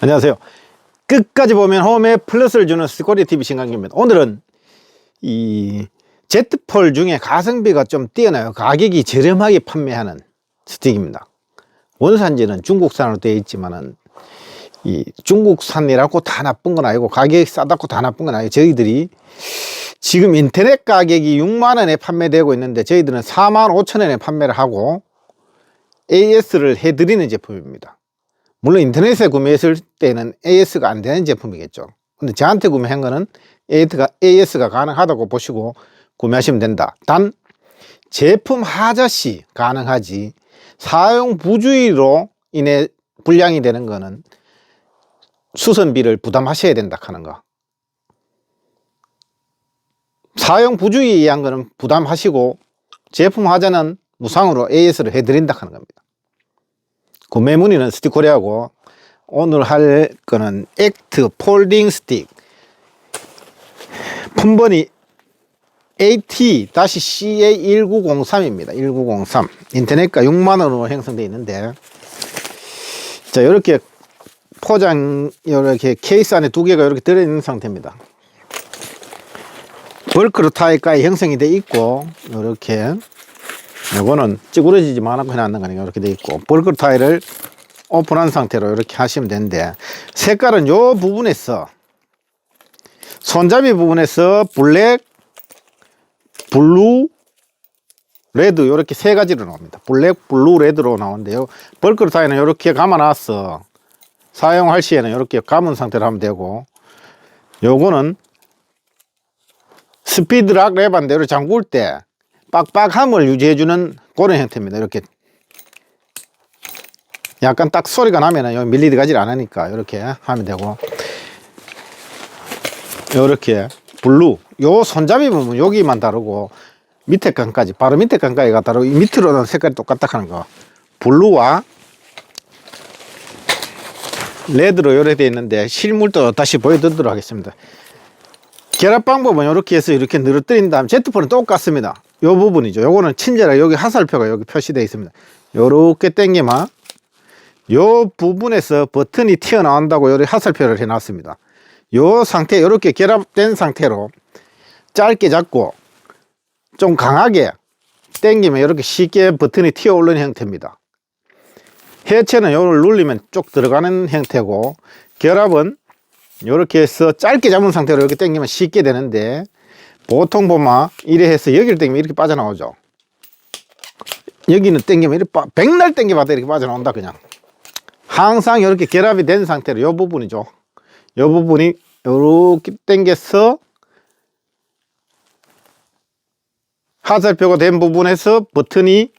안녕하세요. 끝까지 보면 홈에 플러스를 주는 스코리 TV 신강기입니다. 오늘은 이 Z폴 중에 가성비가 좀 뛰어나요. 가격이 저렴하게 판매하는 스틱입니다. 원산지는 중국산으로 되어 있지만은 이 중국산이라고 다 나쁜 건 아니고 가격이 싸다고 다 나쁜 건 아니에요. 저희들이 지금 인터넷 가격이 6만 원에 판매되고 있는데 저희들은 4만 5천 원에 판매를 하고 AS를 해드리는 제품입니다. 물론 인터넷에 구매했을 때는 AS가 안 되는 제품이겠죠. 근데 저한테 구매한 거는 AS가, AS가 가능하다고 보시고 구매하시면 된다. 단, 제품 하자시 가능하지, 사용 부주의로 인해 불량이 되는 거는 수선비를 부담하셔야 된다 하는 거. 사용 부주의에 의한 거는 부담하시고, 제품 하자는 무상으로 AS를 해드린다 하는 겁니다. 구매 문의는 스티코리아고 오늘 할 거는 액트 폴딩 스틱 품번이 AT-CA1903입니다. 1903 인터넷가 6만원으로 형성되어 있는데 자 이렇게 포장 이렇게 케이스 안에 두 개가 이렇게 들어있는 상태입니다. 벌크로 타입까지 형성이 되어 있고 이렇게 요거는 찌그러지지만 않고 해놨는 거니까 이렇게 돼 있고 벌크 타일을 오픈한 상태로 이렇게 하시면 되는데 색깔은 요 부분에서 손잡이 부분에서 블랙, 블루, 레드 이렇게 세 가지로 나옵니다. 블랙, 블루, 레드로 나오는데요. 벌크 타일은 이렇게 감아놨어. 사용할 시에는 이렇게 감은 상태로 하면 되고 요거는 스피드락 레반대로 잠글 때 빡빡함을 유지해주는 그런 형태입니다. 이렇게 약간 딱 소리가 나면은 여기 밀리드 가지를 안 하니까 이렇게 하면 되고. 이렇게 블루 요 손잡이 부분 여기만 다르고 밑에 칸까지 바로 밑에 칸까지가 다르고 이 밑으로는 색깔이 똑같다 하는 거. 블루와 레드로 요래되어 있는데 실물도 다시 보여드리도록 하겠습니다. 결합 방법은 이렇게 해서 이렇게 늘어뜨린 다음 Z폴은 똑같습니다 요 부분이죠. 요거는 친절하게 여기 화살표가 여기 표시되어 있습니다. 요렇게 당기면 요 부분에서 버튼이 튀어나온다고 여기 화살표를 해놨습니다. 요 상태 이렇게 결합된 상태로 짧게 잡고 좀 강하게 당기면 이렇게 쉽게 버튼이 튀어 오르는 형태입니다. 해체는 요걸 눌리면 쭉 들어가는 형태고 결합은 이렇게 해서 짧게 잡은 상태로 이렇게 당기면 쉽게 되는데 보통 보면 이래 해서 여기를 당기면 이렇게 빠져나오죠. 여기는 당기면 이렇게 빠, 백날 당겨봐도 이렇게 빠져나온다 그냥. 항상 이렇게 결합이 된 상태로 이 부분이죠. 이 부분이 이렇게 당겨서 화살표가 된 부분에서 버튼이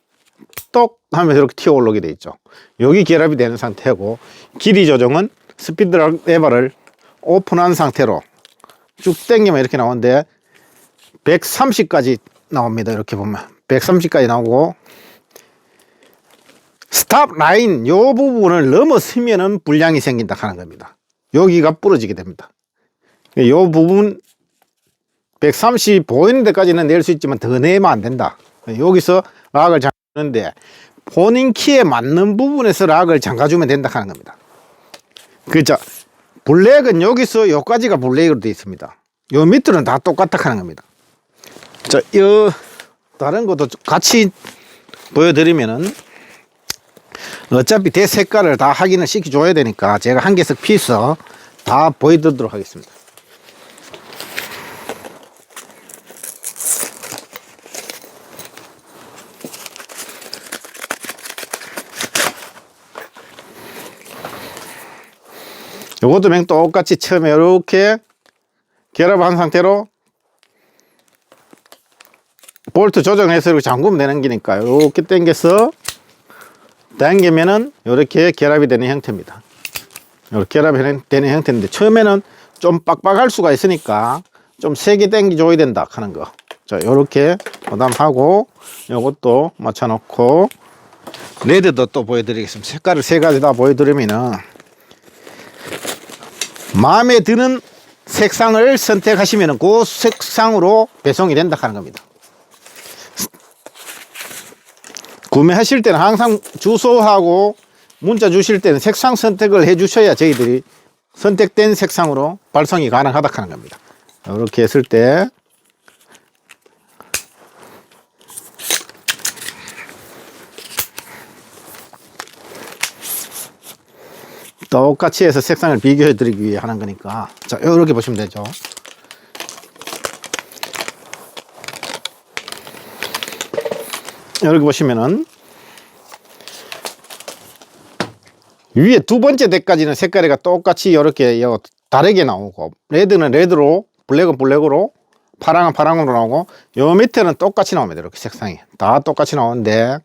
똑 하면서 이렇게 튀어 올라오게 돼 있죠. 여기 결합이 되는 상태고 길이 조정은 스피드 레버를 오픈한 상태로 쭉 당기면 이렇게 나오는데 130까지 나옵니다. 이렇게 보면. 130까지 나오고. 스탑 라인 요 부분을 넘어서면은 불량이 생긴다 하는 겁니다. 여기가 부러지게 됩니다. 요 부분 130 보이는 데까지는 낼 수 있지만 더 내면 안 된다. 여기서 락을 잠그는데 본인 키에 맞는 부분에서 락을 잠가주면 된다 하는 겁니다. 그죠? 블랙은 여기서 여기까지가 블랙으로 되어 있습니다. 요 밑으로는 다 똑같다 하는 겁니다 자, 이 다른 것도 같이 보여드리면은 어차피 대 색깔을 다 확인을 시켜줘야 되니까 제가 한 개씩 피스 다 보여드리도록 하겠습니다. 요것도 맹 똑같이 처음에 이렇게 결합한 상태로 볼트 조정해서 이렇게 잠그면 되는 기니까 이렇게 당겨서 당기면은 이렇게 결합이 되는 형태입니다. 이렇게 결합이 되는 형태인데 처음에는 좀 빡빡할 수가 있으니까 좀 세게 당겨 줘야 된다 하는 거. 자, 이렇게 보담하고 이것도 맞춰 놓고 레드도 또 보여드리겠습니다. 색깔을 세 가지 다 보여드리면은 마음에 드는 색상을 선택하시면은 그 색상으로 배송이 된다 하는 겁니다. 구매하실 때는 항상 주소하고 문자 주실 때는 색상 선택을 해 주셔야 저희들이 선택된 색상으로 발송이 가능하다 하는 겁니다. 이렇게 했을 때 똑같이 해서 색상을 비교해 드리기 위해 하는 거니까 자 이렇게 보시면 되죠. 이렇게 보시면은 위에 두 번째 대까지는 색깔이가 똑같이 이렇게 요 다르게 나오고 레드는 레드로 블랙은 블랙으로 파랑은 파랑으로 나오고 요 밑에는 똑같이 나옵니다 이렇게 색상이. 다 똑같이 나오는데.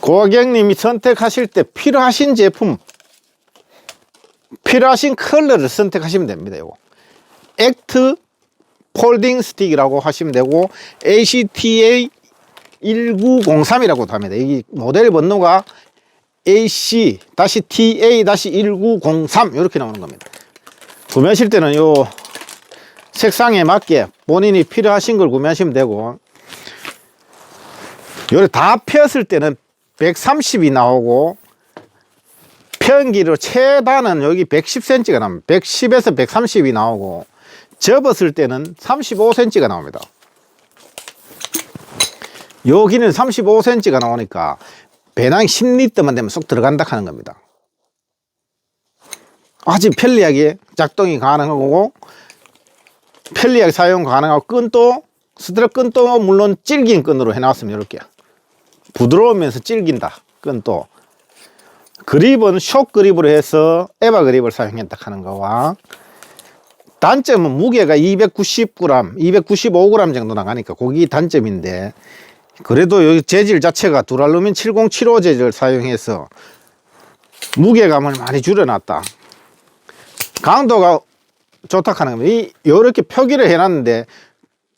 고객님이 선택하실 때 필요하신 제품 필요하신 컬러를 선택하시면 됩니다 요거. 액트 폴딩 스틱이라고 하시면 되고 ACTA 1903이라고 합니다. 이 모델 번호가 AC-TA-1903 이렇게 나오는 겁니다. 구매하실 때는 요 색상에 맞게 본인이 필요하신 걸 구매하시면 되고 요래 다 폈을 때는 130이 나오고 편기로 최단은 여기 110cm가 나옵니다. 110에서 130이 나오고 접었을 때는 35cm가 나옵니다. 여기는 35cm가 나오니까 배낭 10리터만 되면 쏙 들어간다 하는 겁니다. 아주 편리하게 작동이 가능하고 편리하게 사용 가능하고 끈도 스트랩 끈도 물론 질긴 끈으로 해놨습니다. 이렇게 부드러우면서 질긴다 끈도 그립은 숏 그립으로 해서 에바 그립을 사용했다 하는 거와 단점은 무게가 290g, 295g 정도 나가니까 그게 단점인데 그래도 여기 재질 자체가 두랄루민 7075 재질을 사용해서 무게감을 많이 줄여놨다. 강도가 좋다 하는 겁니다. 이, 요렇게 표기를 해놨는데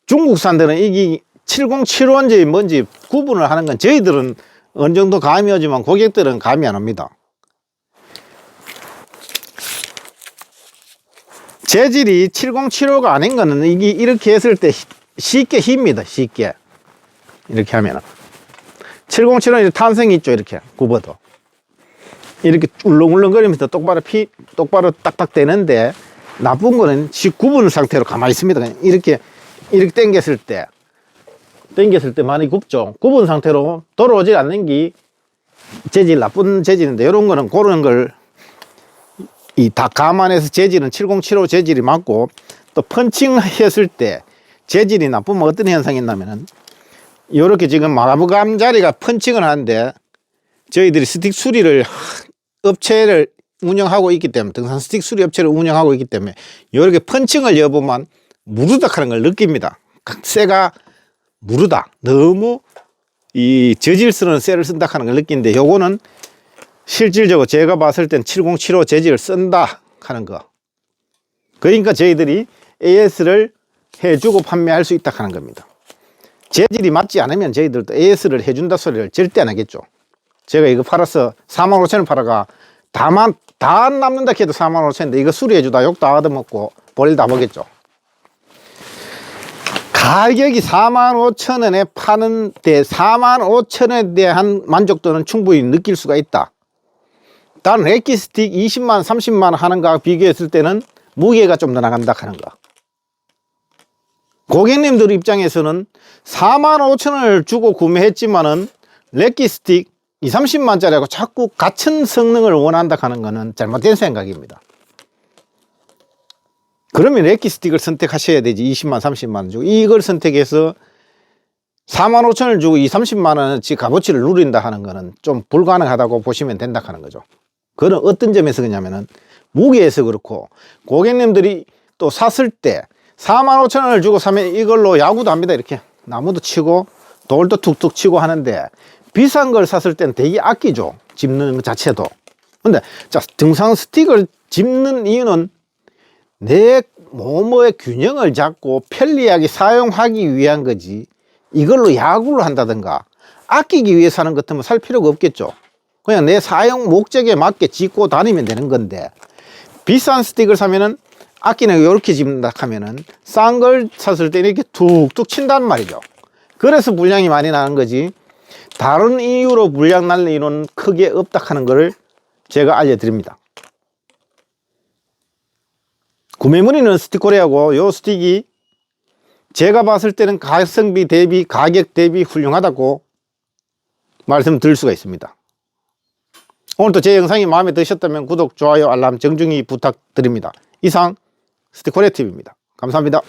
중국산들은 이게 7075인지 뭔지 구분을 하는 건 저희들은 어느 정도 감이 오지만 고객들은 감이 안 옵니다. 재질이 7075가 아닌 거는 이게 이렇게 했을 때 쉽게 힙니다. 쉽게. 이렇게 하면은. 707은 탄성이 있죠. 이렇게 굽어도. 이렇게 울렁울렁거리면서 똑바로 피, 똑바로 딱딱 되는데 나쁜 거는 시 구분 상태로 가만히 있습니다. 그냥 이렇게, 이렇게 당겼을 때, 당겼을 때 많이 굽죠. 굽은 상태로 돌아오지 않는 게 재질, 나쁜 재질인데 이런 거는 그런 걸 이 다 감안해서 재질은 7075 재질이 맞고 또 펀칭 했을 때 재질이 나쁘면 어떤 현상이 있냐면은 요렇게 지금 마부감 자리가 펀칭을 하는데 저희들이 스틱 수리를 업체를 운영하고 있기 때문에 등산 스틱 수리 업체를 운영하고 있기 때문에 요렇게 펀칭을 여보면 무르다 하는 걸 느낍니다. 쇠가 무르다. 너무 이 저질스러운 쇠를 쓴다 하는 걸 느끼는데 요거는 실질적으로 제가 봤을 땐 7075 재질을 쓴다 하는 거. 그러니까 저희들이 AS를 해주고 판매할 수 있다 하는 겁니다. 재질이 맞지 않으면 저희들도 AS를 해준다 소리를 절대 안 하겠죠. 제가 이거 팔아서 4만 5천 원 팔아가 다만 다 남는다 해도 4만 5천인데 이거 수리해주다 욕 다 얻어먹고 벌다 보겠죠. 가격이 4만 5천 원에 파는 데 4만 5천 원에 대한 만족도는 충분히 느낄 수가 있다. 다른 렉기 스틱 20만 30만 원 하는 거와 비교했을 때는 무게가 좀 더 나간다 하는 거. 고객님들 입장에서는 4만 5천 원을 주고 구매했지만은 렉기 스틱 2, 30만짜리하고 자꾸 같은 성능을 원한다 하는 거는 잘못된 생각입니다. 그러면 렉기 스틱을 선택하셔야 되지 20만 30만 원 주고 이걸 선택해서 4만 5천 원을 주고 2, 30만 원어치 값어치를 누린다 하는 거는 좀 불가능하다고 보시면 된다 하는 거죠. 그건 어떤 점에서 그냐면은 무게에서 그렇고 고객님들이 또 샀을 때 4만 5천 원을 주고 사면 이걸로 야구도 합니다. 이렇게 나무도 치고 돌도 툭툭 치고 하는데 비싼 걸 샀을 때는 되게 아끼죠. 집는 것 자체도. 근데 자 등산 스틱을 집는 이유는 내 몸의 균형을 잡고 편리하게 사용하기 위한 거지 이걸로 야구를 한다든가 아끼기 위해서 하는 것 같으면 살 필요가 없겠죠. 그냥 내 사용 목적에 맞게 짓고 다니면 되는 건데 비싼 스틱을 사면은 아끼는 이렇게 집는다 하면은 싼 걸 샀을 때 이렇게 툭툭 친단 말이죠. 그래서 분량이 많이 나는 거지. 다른 이유로 불량 날리는 이유는 크게 없다 하는 것을 제가 알려드립니다. 구매 문의는 스틱코리아고 요 스틱이 제가 봤을 때는 가성비 대비 가격 대비 훌륭하다고 말씀드릴 수가 있습니다. 오늘도 제 영상이 마음에 드셨다면 구독, 좋아요, 알람 정중히 부탁드립니다. 이상 스티코레 TV입니다. 감사합니다.